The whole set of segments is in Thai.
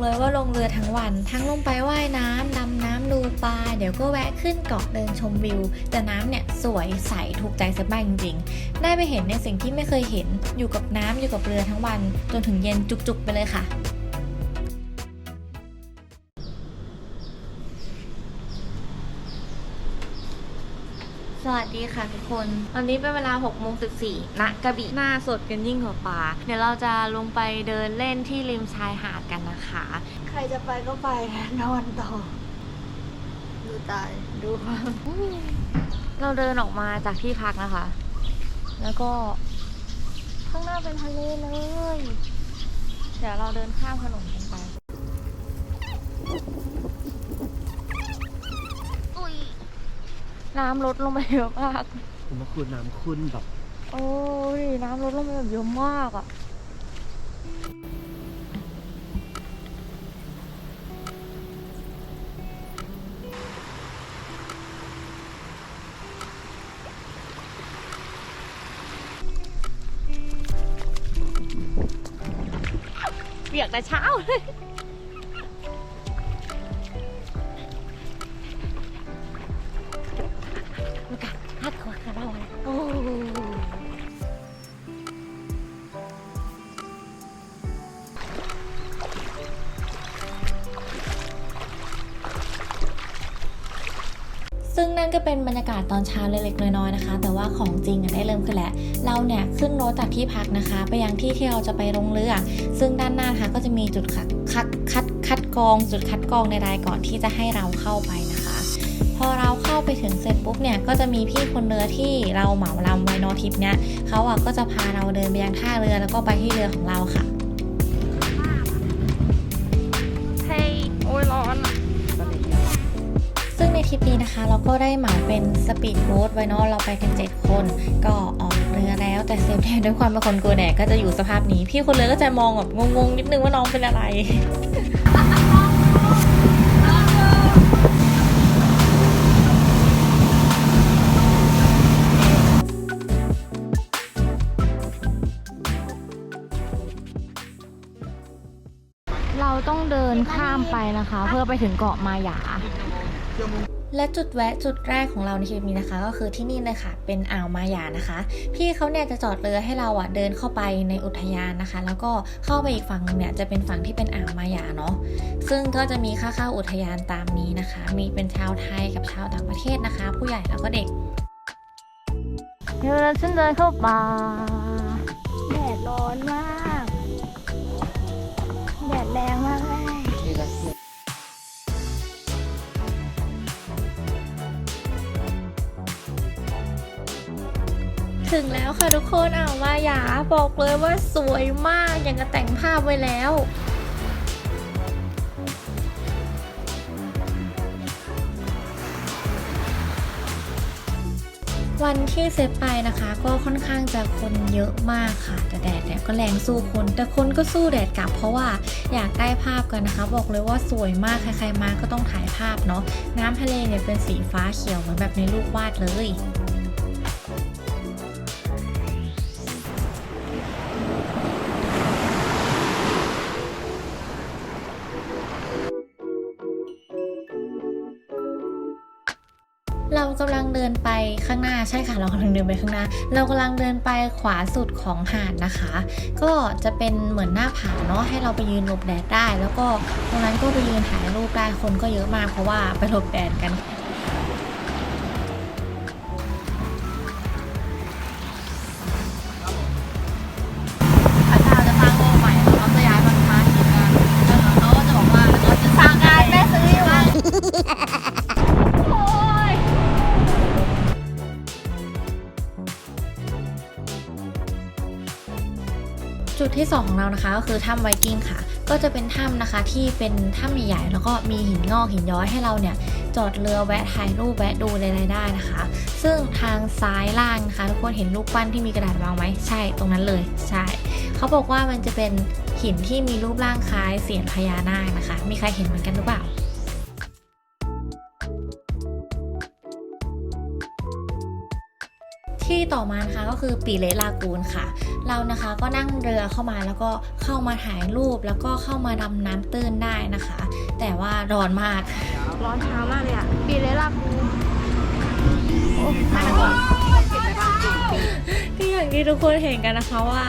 เลยว่าลงเรือทั้งวัน ทั้งลงไปว่ายน้ำดำน้ำดูปลา เดี๋ยวก็แวะขึ้นเกาะเดินชมวิว แต่น้ำเนี่ยสวยใสถูกใจสบายจริงๆ ได้ไปเห็นในสิ่งที่ไม่เคยเห็น อยู่กับน้ำอยู่กับเรือทั้งวัน จนถึงเย็นจุกๆไปเลยค่ะ สวัสดีค่ะทุกคนวันนี้เป็นเวลา6โมง14ณกระบี่หน้าสดกันยิ่งกว่าปลาเดี๋ยวเราจะลงไปเดินเล่นที่ริมชายหาดกันนะคะ ใครจะไปก็ไปนะนอนต่อ ดูตายดูความเราเดินออกมาจากที่พักนะคะ แล้วก็ ข้างหน้าเป็นทะเลเลย เดี๋ยวเราเดินข้ามถนนกันไป น้ำลดลงไปเยอะมาก ผมว่าคุณน้ำคุณแบบ โอ้ยน้ำลดลงไปแบบเยอะมากอะเปียกแต่เช้าเลย นก็เป็นบรรยากาศตอนเช้าเล็กๆน้อยๆนะคะ แต่ว่าของจริงได้เริ่มขึ้นแล้วเราเนี่ยขึ้นรถจากที่พักนะคะ ไปยังที่ที่เราจะไปลงเรือ ซึ่งด้านหน้านะคะก็จะมีจุดคัดคัดคัดคัดกรอง จุดคัดกรองในรายก่อนที่จะให้เราเข้าไปนะคะ พอเราเข้าไปถึงเสร็จปุ๊บเนี่ยก็จะมีพี่คนเรือที่เราเหมาลำไว้นอทริปเนี่ยเขาอะก็จะพาเราเดินไปยังท่าเรือแล้วก็ไปที่เรือของเราค่ะ ซึ่งในทริปนี้นะคะ เราก็ได้หมาเป็นสปีดโบ๊ทไว้เนอะเราไปกัน 7 คน ก็ออกเรือแล้วแต่เซฟแทนด้วยความเป็นคนกลัวแดดก็จะอยู่สภาพนี้ พี่คนเรือก็จะมองแบบงงๆ นิดนึงว่าน้องเป็นอะไรเราต้องเดินข้ามไปนะคะ เพื่อไปถึงเกาะมาหยา และจุดแวะจุดแรกของเราในทริปนี้นะคะ ก็คือที่นี่เลยค่ะ เป็นอ่าวมาหยานะคะ พี่เขาเนี่ยจะจอดเรือให้เราอะเดินเข้าไปในอุทยานนะคะ แล้วก็เข้าไปอีกฝั่งหนึงเนี่ยจะเป็นฝั่งที่เป็นอ่าวมาหยาเนาะซึ่งก็จะมีค่าเข้าอุทยานตามนี้นะคะ มีเป็นชาวไทยกับชาวต่างประเทศนะคะ ผู้ใหญ่แล้วก็เด็กเดี๋ยวฉันเดินเข้าป่าแดดร้อนมาก แดดแรงมาก ถึงแล้วค่ะทุกคนอ่าวายาบอกเลยว่าสวยมากอย่างกับแต่งภาพไว้แล้ววันที่เซฟไปนะคะ ก็ค่อนข้างจะคนเยอะมากค่ะ แต่แดดเนี่ยก็แรงสู้คน แต่คนก็สู้แดดกลับ เพราะว่าอยากได้ภาพกันนะคะ บอกเลยว่าสวยมากใครๆมาก็ต้องถ่ายภาพเนาะน้ำทะเลเนี่ยเป็นสีฟ้าเขียวเหมือนแบบในรูปวาดเลย เรากำลังเดินไปข้างหน้าใช่ค่ะ เรากำลังเดินไปข้างหน้า เรากำลังเดินไปขวาสุดของหาดนะคะ ก็จะเป็นเหมือนหน้าผาเนาะให้เราไปยืนหลบแดดได้ แล้วก็ตรงนั้นก็ไปยืนถ่ายรูปได้คนก็เยอะมากเพราะว่าไปหลบแดดกัน ที่ 2 ของเรานะคะก็คือถ้ำไวกิ้งค่ะ ก็จะเป็นถ้ำนะคะที่เป็นถ้ำใหญ่ๆแล้วก็มีหินงอกหินย้อยให้เราเนี่ยจอดเรือแวะถ่ายรูปแวะดูอะไรๆได้นะคะ ซึ่งทางซ้ายล่างนะคะทุกคนเห็นรูปปั้นที่มีกระดาษวางไหมใช่ตรงนั้นเลยใช่เขาบอกว่ามันจะเป็นหินที่มีรูปร่างคล้ายเสียญพญานาคนะคะ มีใครเห็นเหมือนกันหรือเปล่า ทที่ต่อมานะคะก็คือปีเลลากูนค่ะ เรานะคะก็นั่งเรือเข้ามาแล้วก็เข้ามาถ่ายรูปแล้วก็เข้ามาดำน้ำตื้นได้นะคะ แต่ว่าร้อนมาก ร้อนเช้ามากเลยอะปีเลยล่ะกูที่อย่างที่ทุกคนเห็นกันนะคะว่า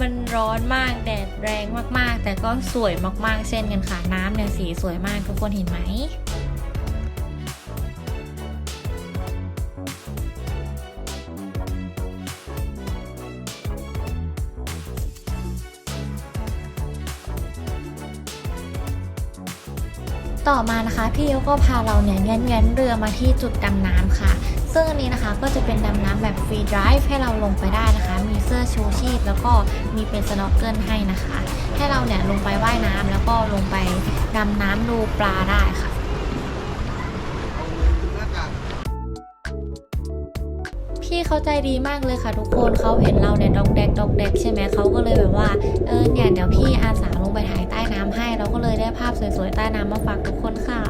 มันร้อนมากแดดแรงมากๆ แต่ก็สวยมากๆเช่นกันค่ะ น้ำเนี่ยสีสวยมากทุกคนเห็นไหม ต่อมานะคะพี่เขาก็พาเราเนี่ยแง้นๆเรือมาที่จุดดำน้ำค่ะ ซึ่งอันนี้นะคะก็จะเป็นดำน้ำแบบฟรีดริฟให้เราลงไปได้นะคะ มีเสื้อชูชีพ แล้วก็มีเป็นสโนว์เกิลให้นะคะ ให้เราเนี่ยลงไปว่ายน้ำแล้วก็ลงไปดำน้ำดูปลาได้ค่ะพี่เขาใจดีมากเลยค่ะทุกคนเขาเห็นเราเนี่ยดอกแดกดอกแดกใช่ไหมเขาก็เลยแบบว่าเออเนี่ยเดี๋ยวพี่อาสา เลยได้ภาพสวยๆใต้น้ำมาฝากทุกคนค่ะ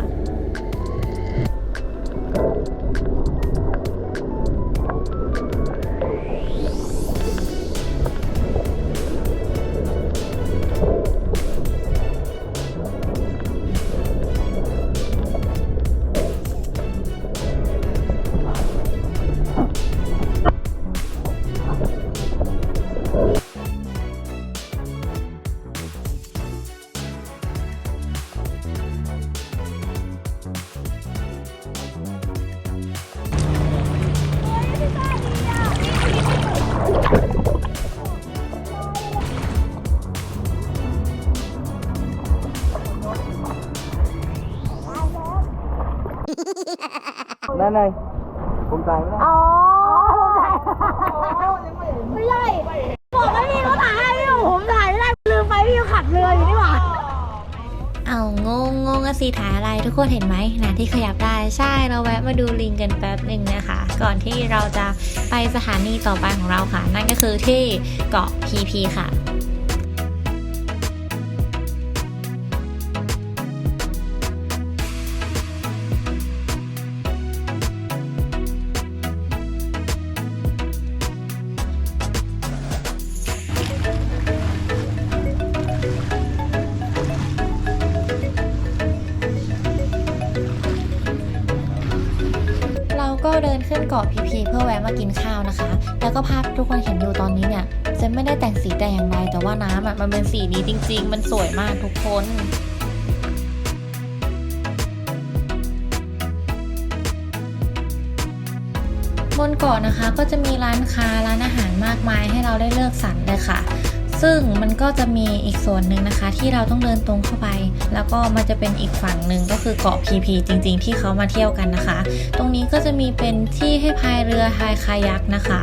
นั่นไงผมตายไม่ได้อ๋อไม่ใช่บอกว่าพี่เขาถ่ายให้พี่ผมถ่ายไม่ได้ลืมไปพี่เขาขัดเรืออยู่นี่หว่าเอางงงงอะสิถ่ายอะไรทุกคนเห็นไหมนะที่ขยับได้ใช่เราแวะมาดูลิงกันแป๊บหนึ่งนะคะ ก่อนที่เราจะไปสถานีต่อไปของเราค่ะ นั่นก็คือที่เกาะพีพีค่ะ ขึ้นเกาะพีพีเพื่อแวะมากินข้าวนะคะ แล้วก็ภาพทุกคนเห็นอยู่ตอนนี้เนี่ยเจะไม่ได้แต่งสีแต่อย่างใดแต่ว่าน้ำอะมันเป็นสีนี้จริง ๆ มันสวยมากทุกคนบนเกาะนะคะก็จะมีร้านค้าร้านอาหารมากมายให้เราได้เลือกสรรเลยค่ะ ซึ่งมันก็จะมีอีกส่วนหนึ่งนะคะ ที่เราต้องเดินตรงเข้าไป แล้วก็มันจะเป็นอีกฝั่งหนึ่งก็คือเกาะพีพีจริง ๆ ที่เขามาเที่ยวกันนะคะ ตรงนี้ก็จะมีเป็นที่ให้พายเรือพายคายักนะคะ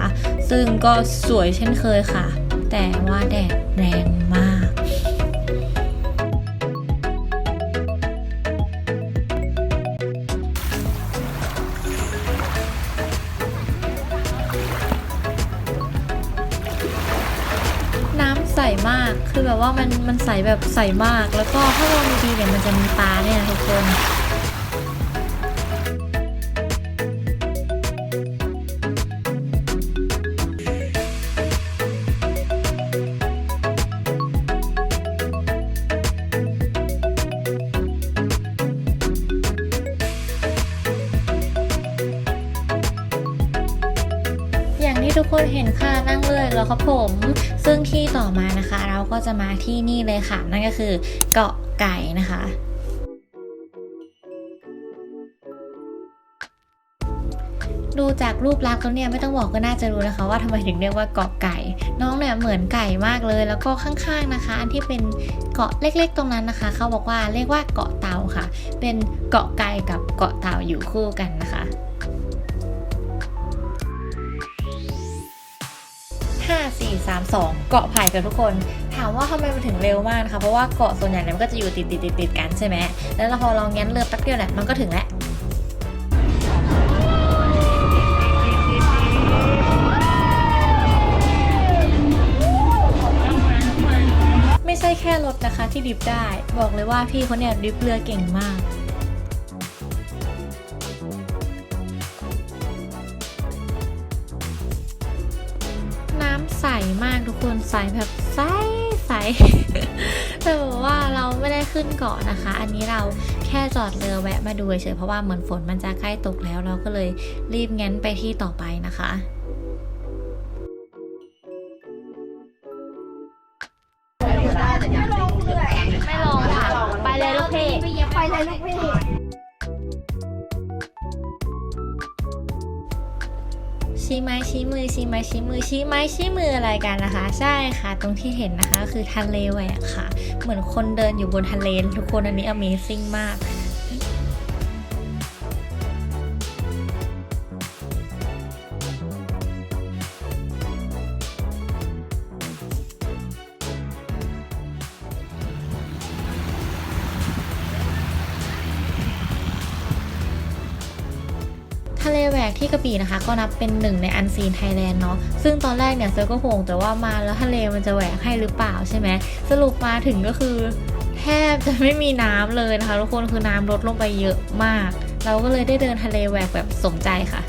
ซึ่งก็สวยเช่นเคยค่ะ แต่ว่าแดดแรงมาก แบบว่ามันมันใสแบบใสมาก แล้วก็ถ้ามองดีๆเนี่ยมันจะมีตาเนี่ยทุกคน ที่ทุกคนเห็นค่ะนั่งเรือแล้วครับผม ซึ่งที่ต่อมานะคะ เราก็จะมาที่นี่เลยค่ะ นั่นก็คือเกาะไก่นะคะดูจากรูปลักษณ์แล้วเนี่ยไม่ต้องบอกก็น่าจะรู้นะคะว่าทำไมถึงเรียกว่าเกาะไก่ น้องเนี่ยเหมือนไก่มากเลย แล้วก็ข้างๆนะคะ อันที่เป็นเกาะเล็กๆ ตรงนั้นนะคะ เขาบอกว่าเรียกว่าเกาะเต่าค่ะ เป็นเกาะไก่กับเกาะเต่าอยู่คู่กันนะคะ 5 4 3 2 เกาะไผ่กับทุกคน ถามว่าทำไมมันถึงเร็วมากนะคะเพราะว่าเกาะส่วนใหญ่เนี่ยมันก็จะอยู่ติดติดติดติดกันใช่ไหมแล้วพอเรางั้นเรือแป๊บเดียวเนี่ยมันก็ถึงแล้วไม่ใช่แค่รถนะคะที่ดิฟได้ บอกเลยว่าพี่เขาเนี่ยดิฟเรือเก่งมาก มากทุกคนใสแบบใสใสแต่แบบว่าเราไม่ได้ขึ้นเกาะนะคะ อันนี้เราแค่จอดเรือแวะมาดูเฉยๆเพราะว่าเหมือนฝนมันจะใกล้ตกแล้วเราก็เลยรีบงั้นไปที่ต่อไปนะคะไม่ลงค่ะไปเลยลูกพี่ไปเลยลูกพี่ ชี้ไม้ชี้มือชี้ไม้ชี้มือชี้ไม้ชี้มืออะไรกันนะคะ ใช่ค่ะ ตรงที่เห็นนะคะ คือทะเลแหวกค่ะ เหมือนคนเดินอยู่บนทะเลทุกคนอันนี้ Amazing มาก เลแหวกที่กระบี่นะคะ ก็นับเป็นหนึ่งในอันซีนไทยแลนด์เนาะซึ่งตอนแรกเนี่ยเซอร์ก็ห่วงแต่ว่ามาแล้วทะเลมันจะแหวกให้หรือเปล่าใช่ไหมสรุปมาถึงก็คือแทบจะไม่มีน้ำเลยนะคะทุกคนคือน้ำลดลงไปเยอะมาก เราก็เลยได้เดินทะเลแหวกแบบสมใจค่ะ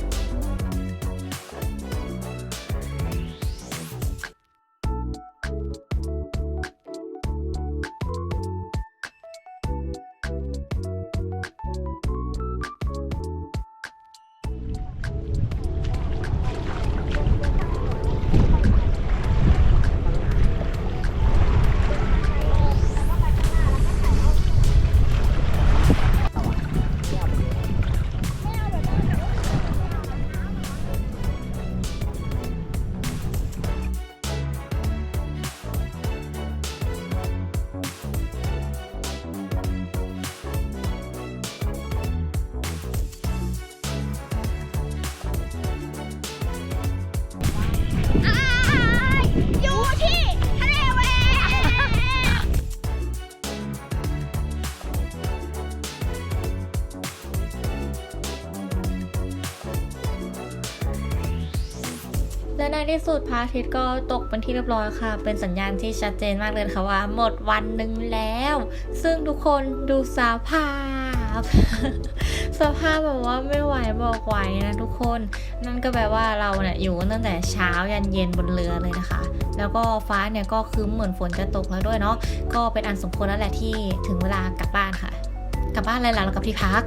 ที่สุดพระอาทิตย์ก็ตกเป็นที่เรียบร้อยค่ะ เป็นสัญญาณที่ชัดเจนมากเลยค่ะว่า หมดวันหนึ่งแล้ว ซึ่งทุกคนดูสภาพสภาพแบบว่าไม่ไหวบอกไหวนะทุกคน นั่นก็แปลว่าเราเนี่ยอยู่ตั้งแต่เช้ายันเย็นบนเรือเลยนะคะ แล้วก็ฟ้าเนี่ยก็คือเหมือนฝนจะตกแล้วด้วยเนาะ ก็เป็นอันสมควรแล้วแหละที่ถึงเวลากลับบ้านค่ะ กลับบ้านอะไรล่ะเรากลับที่พัก